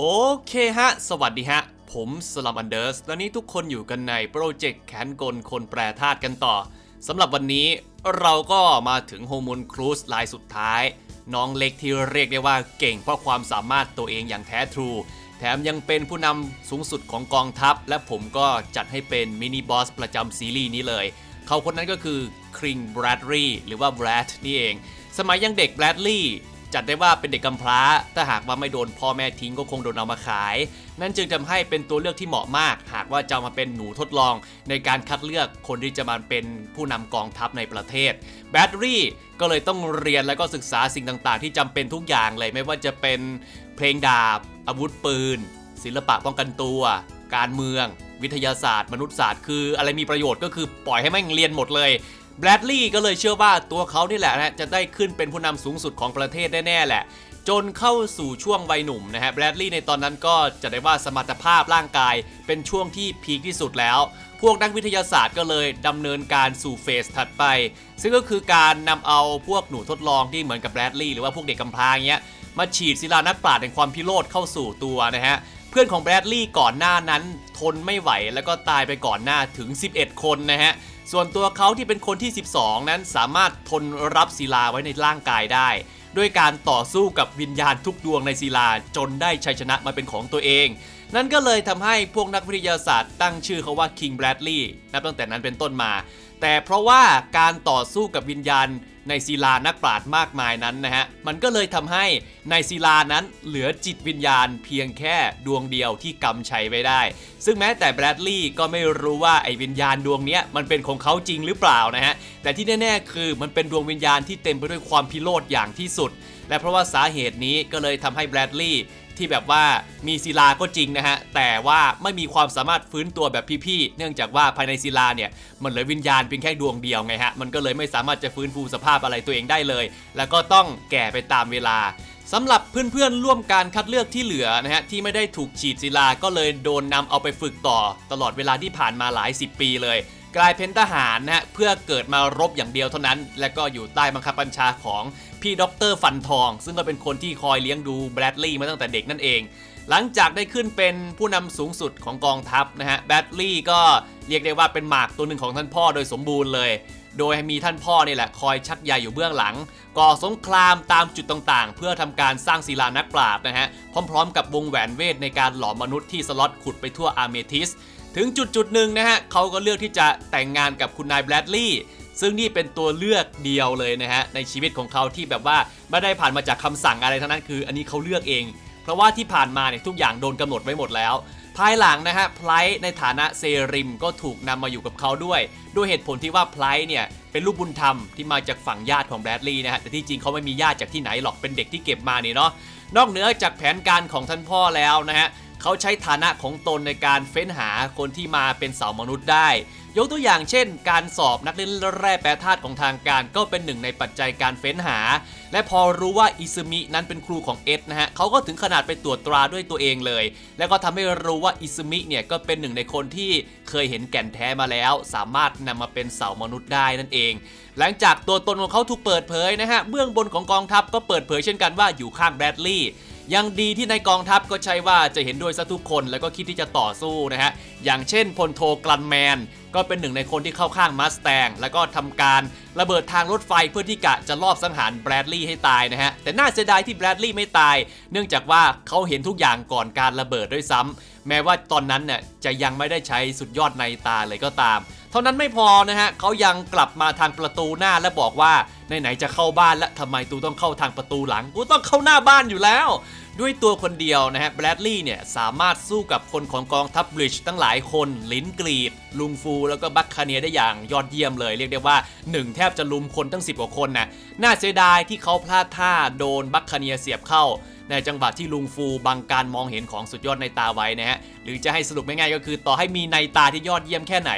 โอเคฮะ สวัสดีฮะ ผมสลัมอันเดอร์สตอนนี้ทุกคนอยู่กันในโปรเจกต์แขนกลคนแปรธาตุกันต่อสำหรับวันนี้เราก็มาถึงโฮมูลครูสลายสุดท้าย น้องเล็กที่เรียกได้ว่าเก่งเพราะความสามารถตัวเองอย่างแท้ทรู แถมยังเป็นผู้นำสูงสุดของกองทัพ และผมก็จัดให้เป็นมินิบอสประจำซีรีส์นี้เลย เขาคนนั้นก็คือคริงแบรดรีย์หรือว่าแบรดนี่เอง สมัยยังเด็กแบรดลีย์ จัดได้ว่าเป็นเด็กกำพร้า ถ้าหากว่าไม่โดนพ่อแม่ทิ้งก็คงโดนเอามาขาย นั่นจึงทำให้เป็นตัวเลือกที่เหมาะมาก หากว่าจะมาเป็นหนูทดลอง ในการคัดเลือกคนที่จะมาเป็นผู้นำกองทัพในประเทศ แบตรี่ก็เลยต้องเรียนและก็ศึกษาสิ่งต่างๆ ที่จำเป็นทุกอย่างเลยไม่ว่าจะเป็นเพลงดาบ อาวุธปืน ศิลปะป้องกันตัว การเมือง วิทยาศาสตร์ มนุษยศาสตร์ คือ อะไรมีประโยชน์ก็คือปล่อยให้แม่งเรียนหมดเลย แบรดลีย์ก็เลยเชื่อว่าตัวเขานี่แหละนะจะได้ขึ้นเป็นผู้นำสูงสุดของประเทศแน่ๆแหละ จนเข้าสู่ช่วงวัยหนุ่มนะฮะแบรดลีย์ในตอนนั้นก็จะได้ว่าสมรรถภาพร่างกายเป็นช่วงที่พีคที่สุดแล้ว พวกนักวิทยาศาสตร์ก็เลยดำเนินการสู่เฟสถัดไป ซึ่งก็คือการนำเอาพวกหนูทดลองที่เหมือนกับแบรดลีย์หรือว่าพวกเด็กกำพร้าเงี้ยมาฉีดศิลานักปราชญ์แห่งความพิโรธเข้าสู่ตัวนะฮะเพื่อนของแบรดลีย์ก่อนหน้านั้นทนไม่ไหวแล้วก็ตายไปก่อนหน้าถึง 11 คนนะฮะ ส่วนตัวเขาที่เป็นคนที่ 12 นั้นสามารถทนรับศิลาไว้ในร่างกายได้ ด้วยการต่อสู้กับวิญญาณทุกดวงในศิลาจนได้ชัยชนะมาเป็นของตัวเอง นั่นก็เลยทำให้พวกนักวิทยาศาสตร์ตั้งชื่อเขาว่า King Bradley นับตั้งแต่นั้นเป็นต้นมา แต่เพราะว่าการต่อสู้กับวิญญาณ ในศิลานักปราชญ์มากมายนั้นนะฮะ มันก็เลยทำให้ในศิลานั้นเหลือจิตวิญญาณเพียงแค่ดวงเดียวที่กำชัยไว้ได้ ซึ่งแม้แต่แบรดลีย์ก็ไม่รู้ว่าไอ้วิญญาณดวงนี้มันเป็นของเขาจริงหรือเปล่านะฮะ แต่ที่แน่ๆ คือมันเป็นดวงวิญญาณที่เต็มไปด้วยความพิโรธอย่างที่สุด และเพราะว่าสาเหตุนี้ก็เลยทำให้แบรดลีย์ ที่แบบว่ามีศิลาก็จริงนะฮะ แต่ว่าไม่มีความสามารถฟื้นตัวแบบพี่ๆ เนื่องจากว่าภายในศิลาเนี่ย มันเหลือวิญญาณเพียงแค่ดวงเดียวไงฮะ มันก็เลยไม่สามารถจะฟื้นฟูสภาพอะไรตัวเองได้เลย แล้วก็ต้องแก่ไปตามเวลาสำหรับเพื่อนๆ ร่วมการคัดเลือกที่เหลือนะฮะ ที่ไม่ได้ถูกฉีดศิลาก็เลยโดนนำเอาไปฝึกต่อ ตลอดเวลาที่ผ่านมาหลาย 10 ปีเลย กลายเป็นทหารนะฮะเพื่อเกิดมารบอย่างเดียวเท่านั้น และก็อยู่ใต้บังคับบัญชาของ พี่ด็อกเตอร์ฟันทอง ซึ่งก็เป็นคนที่คอยเลี้ยงดูแบรดลีย์มาตั้งแต่เด็กนั่นเอง หลังจากได้ขึ้นเป็นผู้นำสูงสุดของกองทัพนะฮะแบดลีย์ก็เรียกได้ว่าเป็นหมากตัวหนึ่งของท่านพ่อโดยสมบูรณ์เลย โดยมีท่านพ่อนี่แหละคอยชักใยอยู่เบื้องหลัง ก่อสงครามตามจุดต่างๆ เพื่อทำการสร้างศิลานักปราบนะฮะพร้อมๆ กับวงแหวนเวทในการหลอมมนุษย์ที่สล็อตขุดไปทั่วอาร์เมทิสถึงจุดจุดหนึ่งนะฮะเขาก็เลือกที่จะแต่งงานกับคุณนายแบรดลีย์ ซึ่งนี่เป็นตัวเลือกเดียวเลยนะฮะในชีวิตของเขาที่แบบว่าไม่ได้ผ่านมาจากคำสั่งอะไรทั้งนั้นคือ อันนี้เขาเลือกเอง เพราะว่าที่ผ่านมาเนี่ยทุกอย่างโดนกำหนดไว้หมดแล้ว ภายหลังนะฮะไพลท์ในฐานะเซริมก็ถูกนำมาอยู่กับเขาด้วย ด้วยเหตุผลที่ว่าไพลท์เนี่ยเป็นลูกบุญธรรมที่มาจากฝั่งญาติของแบรดลีย์นะฮะแต่ที่จริงเขาไม่มีญาติจากที่ไหนหรอกเป็นเด็กที่เก็บมานี่เนาะนอกเหนือจากแผนการของท่านพ่อแล้วนะฮะเขาใช้ฐานะของตนในการเฟ้นหาคนที่มาเป็นเสามนุษย์ได้ ยกตัวอย่างเช่น การสอบนักเล่นแร่แปรธาตุของทางการก็เป็นหนึ่งในปัจจัยการเฟ้นหา และพอรู้ว่าอิซึมินั้นเป็นครูของเอสนะฮะเขาก็ถึงขนาดไปตรวจตราด้วยตัวเองเลย แล้วก็ทำให้รู้ว่าอิซึมิเนี่ยก็เป็นหนึ่งในคนที่เคยเห็นแก่นแท้มาแล้ว สามารถนำมาเป็นเสามนุษย์ได้นั่นเอง หลังจากตัวตนของเขาถูกเปิดเผยนะฮะเบื้องบนของกองทัพก็เปิดเผยเช่นกันว่าอยู่ข้างแบรดลีย์ ยังดีที่ในกองทัพก็ใช่ว่าจะเห็นด้วยซะทุกคนแล้วก็คิดที่จะต่อสู้นะฮะ อย่างเช่นพลโทกลันแมน ก็เป็นหนึ่งในคนที่เข้าข้างมัสแตง แล้วก็ทำการระเบิดทางรถไฟเพื่อที่กะจะลอบสังหารแบรดลีย์ให้ตายนะฮะ แต่น่าเสียดายที่แบรดลีย์ไม่ตาย เนื่องจากว่าเขาเห็นทุกอย่างก่อนการระเบิดด้วยซ้ำแม้ว่าตอนนั้นเนี่ยจะยังไม่ได้ใช้สุดยอดในตาเลยก็ตาม เท่านั้นไม่พอนะฮะเขายังกลับมาทางประตูหน้าและบอกว่าไหนๆจะเข้าบ้านแล้วทำไมตูต้องเข้าทางประตูหลังกูต้องเข้าหน้าบ้านอยู่แล้ว ด้วยตัวคนเดียวนะฮะแบรดลีย์เนี่ยสามารถสู้กับคนของกองทัพบริดจ์ตั้งหลายคนลินกรีด ลุงฟูแล้วก็บัคคาเนียได้อย่างยอดเยี่ยมเลย เรียกได้ว่า 1 แทบจะลุมคนตั้ง 10กว่าคนนะน่าเสียดายที่เขาพลาดท่าโดนบัคคาเนียเสียบเข้า ในจังหวะที่ลุงฟูบังการมองเห็นของสุดยอดในตาไว้นะฮะหรือจะให้สรุปง่ายๆก็คือต่อให้มีในตาที่ยอดเยี่ยมแค่ไหน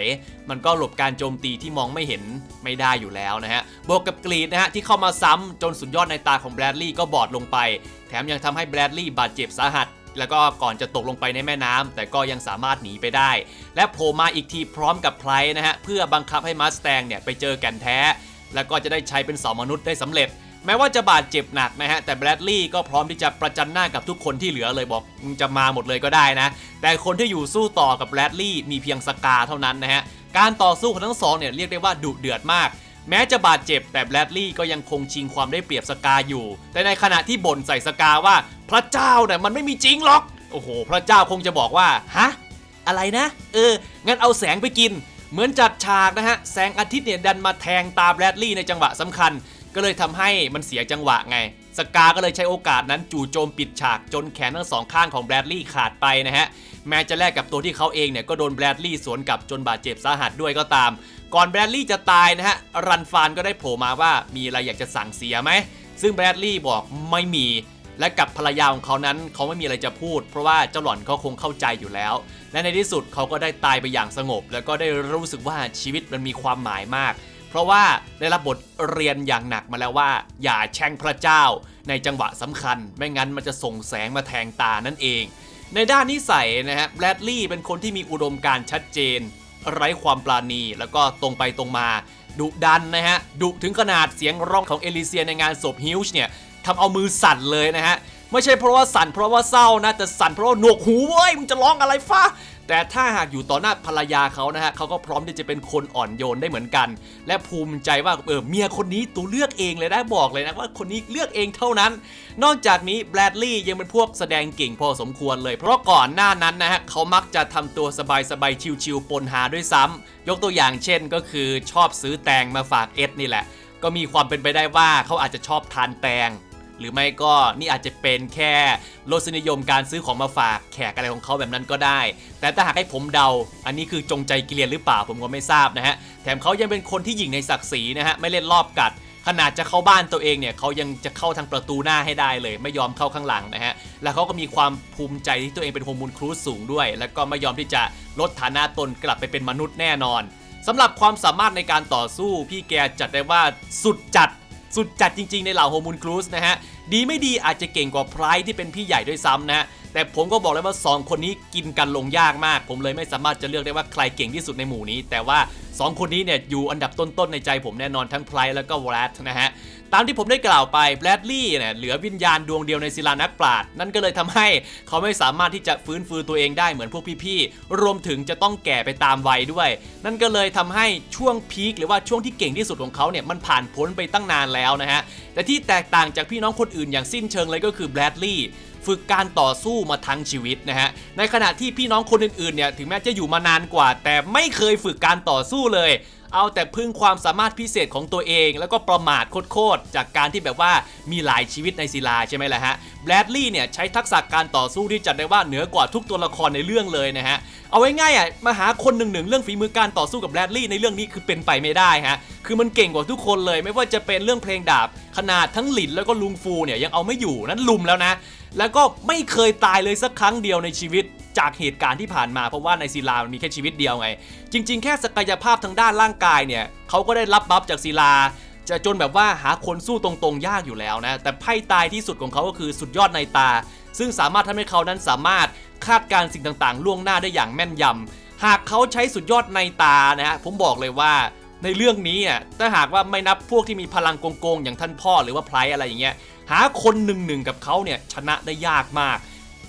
มันก็หลบการโจมตีที่มองไม่เห็นไม่ได้อยู่แล้วนะฮะบวกกับกรีดนะฮะที่เข้ามาซ้ำจนสุดยอดในตาของแบรดลีย์ก็บอดลงไป แถมยังทำให้แบรดลีย์บาดเจ็บสาหัสแล้วก็ก่อนจะตกลงไปในแม่น้ำแต่ก็ยังสามารถหนีไปได้ และโผล่มาอีกทีพร้อมกับไพร์นะฮะเพื่อบังคับให้มัสแตงเนี่ยไปเจอแก่นแท้ แล้วก็จะได้ใช้เป็นเสามนุษย์ได้สำเร็จ แม้ว่าจะบาดเจ็บหนักนะฮะแต่แบรดลีย์ก็พร้อมที่จะประจันหน้ากับทุกคนที่เหลือเลยบอกมึงจะมาหมดเลยก็ได้นะ แต่คนที่อยู่สู้ต่อกับแบรดลีย์มีเพียงสกาเท่านั้นนะฮะการต่อสู้ของทั้งสองเนี่ยเรียกได้ว่าดุเดือดมาก แม้จะบาดเจ็บแต่แบรดลีย์ก็ยังคงชิงความได้เปรียบสกาอยู่ แต่ในขณะที่บ่นใส่สกาว่า พระเจ้าเนี่ยมันไม่มีจริงหรอกโอ้โห พระเจ้าคงจะบอกว่าฮะอะไรนะ เออ งั้นเอาแสงไปกิน เหมือนจัดฉากนะฮะ แสงอาทิตย์เนี่ยดันมาแทงตาแบรดลีย์ในจังหวะสำคัญ ก็เลยทำให้มันเสียจังหวะไง สกาก็เลยใช้โอกาสนั้นจู่โจมปิดฉากจนแขนทั้งสองข้างของแบรดลีย์ขาดไปนะฮะ แม้จะแลกกับตัวที่เขาเองเนี่ยก็โดนแบรดลีย์สวนกลับจนบาดเจ็บสาหัสด้วยก็ตาม ก่อนแบรดลีย์จะตายนะฮะ รันฟานก็ได้โผล่มาว่ามีอะไรอยากจะสั่งเสียไหม ซึ่งแบรดลีย์บอกไม่มีและกับภรรยาของเขานั้นเขาไม่มีอะไรจะพูด เพราะว่าเจ้าหล่อนเขาคงเข้าใจอยู่แล้ว และในที่สุดเขาก็ได้ตายไปอย่างสงบ แล้วก็ได้รู้สึกว่าชีวิตมันมีความหมายมาก เพราะว่าได้รับบทเรียนอย่างหนักมาแล้วว่า อย่าแช่งพระเจ้า ในจังหวะสำคัญ ไม่งั้นมันจะส่งแสงมาแทงตานั่นเอง ในด้านนิสัยนะฮะแบรดลีย์เป็นคนที่มีอุดมการชัดเจน ไร้ความปราณี แล้วก็ตรงไปตรงมา ดุดันนะฮะดุถึงขนาดเสียงร้องของเอลิเซียในงานศพฮิวช์เนี่ยทำเอามือสั่นเลยนะฮะไม่ใช่เพราะว่าสั่นเพราะว่าเศร้านะแต่สั่นเพราะว่าหนวกหูเว้ยมึงจะร้องอะไรฟ้า แต่ถ้าหากอยู่ต่อหน้าภรรยาเขานะฮะเขาก็พร้อมที่จะเป็นคนอ่อนโยนได้เหมือนกัน และภูมิใจว่าเออเมียคนนี้ตัวเลือกเองเลยได้บอกเลยนะว่าคนนี้เลือกเองเท่านั้น นอกจากนี้แบรดลีย์ยังเป็นพวกแสดงเก่งพอสมควรเลย เพราะก่อนหน้านั้นนะฮะเขามักจะทำตัวสบายๆชิวๆปนหาด้วยซ้ำยกตัวอย่างเช่นก็คือชอบซื้อแตงมาฝากเอ็ดนี่แหละ ก็มีความเป็นไปได้ว่าเขาอาจจะชอบทานแตง หรือไม่ก็นี่อาจจะเป็นแค่รสนิยมการซื้อของมาฝากแขกอะไรของเขาแบบนั้นก็ได้ แต่ถ้าหากให้ผมเดา อันนี้คือจงใจเกลียนหรือเปล่าผมก็ไม่ทราบนะฮะ แถมเขายังเป็นคนที่หยิ่งในศักดิ์ศรีนะฮะ ไม่เล่นรอบกัด ขนาดจะเข้าบ้านตัวเองเนี่ยเขายังจะเข้าทางประตูหน้าให้ได้เลย ไม่ยอมเข้าข้างหลังนะฮะ แล้วเขาก็มีความภูมิใจที่ตัวเองเป็นโฮมูลครูซสูงด้วย แล้วก็ไม่ยอมที่จะลดฐานะตนกลับไปเป็นมนุษย์แน่นอนสำหรับความสามารถในการต่อสู้พี่แกจัดได้ว่าสุดจัด สุดจัดจริง ๆ ในเหล่าโฮมูลครูสนะฮะ ดีไม่ดีอาจจะเก่งกว่าไพร์ที่เป็นพี่ใหญ่ด้วยซ้ำนะฮะ แต่ผมก็บอกเลยว่า 2 คนนี้กินกันลงยากมาก ผมเลยไม่สามารถจะเลือกได้ว่าใครเก่งที่สุดในหมู่นี้ แต่ว่า 2 คนนี้เนี่ยอยู่อันดับต้นๆในใจผมแน่นอนทั้งไพร์แล้วก็วัตนะฮะ ตามที่ผมได้กล่าวไปแบรดลีย์เนี่ยเหลือวิญญาณดวงเดียวในศิลานักปราชญ์นั่นก็เลยทำให้เขาไม่สามารถที่จะฟื้นฟูตัวเองได้เหมือนพวกพี่ๆ รวมถึงจะต้องแก่ไปตามวัยด้วย นั่นก็เลยทำให้ช่วงพีคหรือว่าช่วงที่เก่งที่สุดของเขาเนี่ยมันผ่านพ้นไปตั้งนานแล้วนะฮะแต่ที่แตกต่างจากพี่น้องคนอื่นอย่างสิ้นเชิงเลยก็คือแบรดลีย์ ฝึกการต่อสู้มาทั้งชีวิตนะฮะ ในขณะที่พี่น้องคนอื่นๆเนี่ยถึงแม้จะอยู่มานานกว่า แต่ไม่เคยฝึกการต่อสู้เลย เอาแต่พึ่งความสามารถพิเศษของตัวเอง แล้วก็ประมาทโคตรๆจากการที่แบบว่ามีหลายชีวิตในศิลาใช่ไหมล่ะฮะแบรดลีย์เนี่ยใช้ทักษะการต่อสู้ที่จัดได้ว่าเหนือกว่าทุกตัวละครในเรื่องเลยนะฮะเอาไว้ง่ายอะมาหาคนหนึ่งหนึ่งเรื่องฝีมือการต่อสู้กับแบรดลีย์ในเรื่องนี้คือเป็นไปไม่ได้ฮะคือมันเก่งกว่าทุกคนเลย ไม่ว่าจะเป็นเรื่องเพลงดาบ ขนาดทั้งหลินแล้วก็ลุงฟูเนี่ยยังเอาไม่อยู่นั้นลุมแล้วนะ แล้วก็ไม่เคยตายเลยสักครั้งเดียวในชีวิตจากเหตุการณ์ที่ผ่านมาเพราะว่าในศิลามันมีแค่ชีวิตเดียวไง จริง ๆ แค่ศักยภาพทางด้านร่างกายเนี่ยเขาก็ได้รับบัฟจากศิลา จะจนแบบว่าหาคนสู้ตรงๆ ยากอยู่แล้วนะ แต่ไพ่ตายที่สุดของเขาก็คือสุดยอดในตา ซึ่งสามารถทำให้เขานั้นสามารถคาดการณ์สิ่งต่างๆ ล่วงหน้าได้อย่างแม่นยำหากเขาใช้สุดยอดในตานะฮะผมบอกเลยว่า ในเรื่องนี้อะถ้าหากว่าไม่นับพวกที่มีพลังโกงๆอย่างท่านพ่อหรือว่าไพรอะไรอย่างเงี้ยหาคนหนึ่งหนึ่งกับเขาเนี่ยชนะได้ยากมาก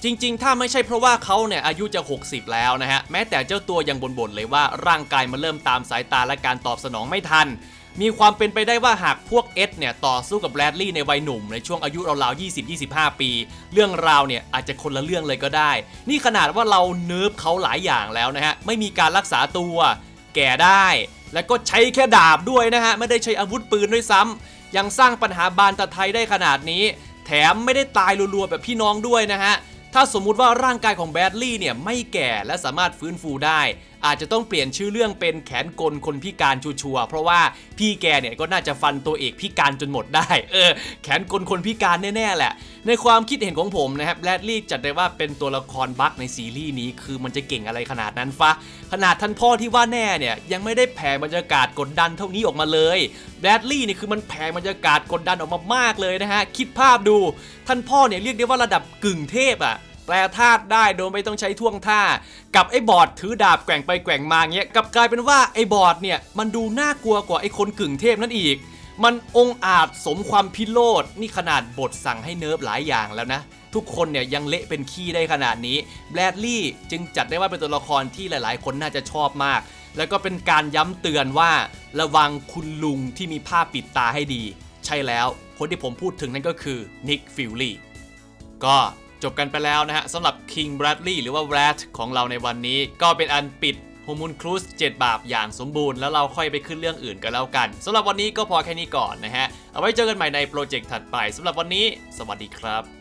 จริง ๆ ถ้าไม่ใช่เพราะว่าเขาเนี่ยอายุจะ 60 แล้วนะฮะแม้แต่เจ้าตัวยังบ่นๆเลยว่าร่างกายมันเริ่มตามสายตาและการตอบสนองไม่ทันมีความเป็นไปได้ว่าหากพวกเอ็ดเนี่ยต่อสู้กับแบรดลีย์ในวัยหนุ่มในช่วงอายุราวๆ20-25 ปี เรื่องราวเนี่ยอาจจะคนละเรื่องเลยก็ได้ นี่ขนาดว่าเราเนิร์ฟเขาหลายอย่างแล้วนะฮะ ไม่มีการรักษาตัว แก่ได้ และก็ใช้แค่ดาบด้วยนะฮะ ไม่ได้ใช้อาวุธปืนด้วยซ้ำยังสร้างปัญหาบานตะไทยได้ขนาดนี้ แถมไม่ได้ตายรัวๆแบบพี่น้องด้วยนะฮะ ถ้าสมมุติว่าร่างกายของแบดลี่เนี่ยไม่แก่และสามารถฟื้นฟูได้ อาจจะต้องเปลี่ยนชื่อเรื่องเป็นแขนกลคนพิการชัวร์ๆเพราะว่าพี่แกเนี่ยก็น่าจะฟันตัวเอกพิการจนหมดได้ เออ แขนกลคนพิการแน่ๆแหละ ในความคิดเห็นของผมนะครับแบดลี่จัดได้ว่าเป็นตัวละครบั๊กในซีรีส์นี้คือมันจะเก่งอะไรขนาดนั้นฟะ ขนาดท่านพ่อที่ว่าแน่เนี่ยยังไม่ได้แผ่บรรยากาศกดดันเท่านี้ออกมาเลยแบดลี่นี่คือมันแผ่บรรยากาศกดดันออกมามากเลยนะฮะคิดภาพดูท่านพ่อเนี่ยเรียกได้ว่าระดับกึ่งเทพอะ แปลธาตุได้โดยไม่ต้องใช้ท่วงท่า กับไอ้บอดถือดาบแกว่งไปแกว่งมาเงี้ยกับกลายเป็นว่าไอ้บอดเนี่ยมันดูน่ากลัวกว่าไอ้คนกึ่งเทพนั่นอีก มันองอาจสมความพิโรธนี่ขนาดบทสั่งให้เนิร์ฟหลายอย่างแล้วนะทุกคนเนี่ยยังเละเป็นขี้ได้ขนาดนี้แบรดลี่จึงจัดได้ว่าเป็นตัวละครที่หลาย ๆ คนน่าจะชอบมาก แล้วก็เป็นการย้ำเตือนว่าระวังคุณลุงที่มีผ้าปิดตาให้ดี ใช่แล้วคนที่ผมพูดถึงนั่นก็คือนิกฟิลลี่ก็ จบกันไปแล้วนะฮะสำหรับ King Bradley หรือว่า Rat ของเราในวันนี้ก็เป็นอันปิด h o m o n c r u i s 7บาปอย่างสมบูรณ์แล้วเราค่อยไปขึ้นเรื่องอื่นกันแล้วกันสำหรับวันนี้ก็พอแค่นี้ก่อนนะฮะ เอาไว้เจอกันใหม่ในโปรเจกต์ถัดไปสำหรับวันนี้ สวัสดีครับ